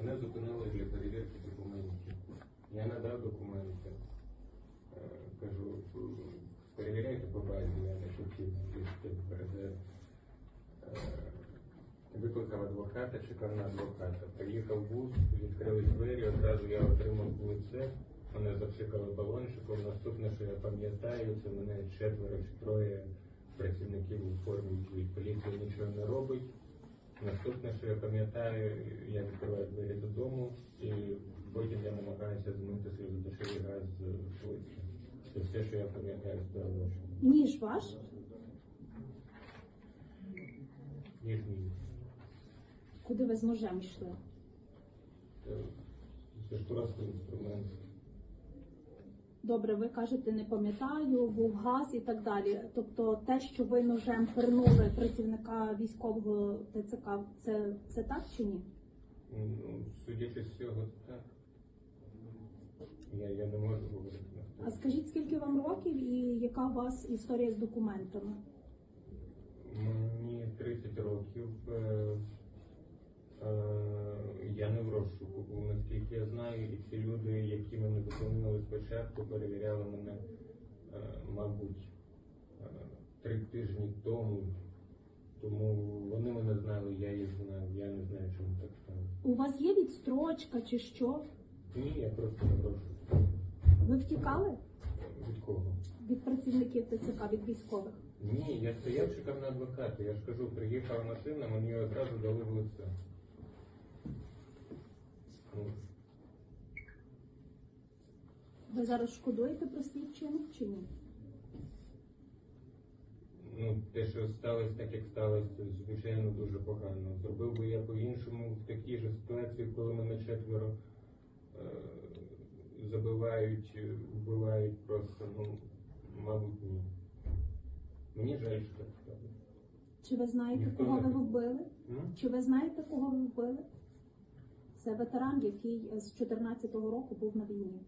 Мене зупинили для перевірки документів. Я надав документи. Е, Кажу, перевіряйте по базі, я не хотів їсти перед. Викликав адвоката, чекав на адвоката. Приїхав бус, відкрили двері, одразу я отримав лице. Мене запшикали балончиком. Наступне, що я пам'ятаю, це мене четверо чи троє працівників у формі поліції нічого не робить. Наступне, що я пам'ятаю, я відкриваю двері додому і потім я намагаюся змити сльозодушевий газ з вулиці. Це все, що я пам'ятаю з того. Ніж ваш? Ніж мій. Куди ви з ножем йшли? Це ж просто інструмент. Добре, ви кажете, не пам'ятаю, був газ і так далі. Тобто те, що ви ножем пернули працівника військового ТЦК, це, це так чи ні? Ну, судячи з цього, так. Я, я не можу говорити А скажіть, скільки вам років і яка у вас історія з документами? Мені 30 років. Наскільки я знаю, і ці люди, які мене зупинили спочатку, перевіряли мене, е, мабуть, е, три тижні тому. Тому вони мене знали, я їх знаю. Я не знаю, чому так стало. У вас є відстрочка чи що? Ні, я просто не в розшуку. Ви втікали Від кого? від працівників ТЦК, від військових? Ні, я стояв, чекав на адвоката. Я ж кажу, приїхала машина, мені одразу дали в лице. Ну, Ви зараз шкодуєте про свій вчинок чи ні? Ну, те, що сталося так, як сталося, звичайно, дуже погано. Зробив би я по-іншому в такій же ситуації, коли мене четверо е- забивають, е, вбивають просто, ну, мабуть, ні. Мені жаль, що так сталося. Чи ви знаєте, Ніхто кого не ви вбили? М? Чи ви знаєте, кого ви вбили? Це ветеран, який з 14-го року був на війні.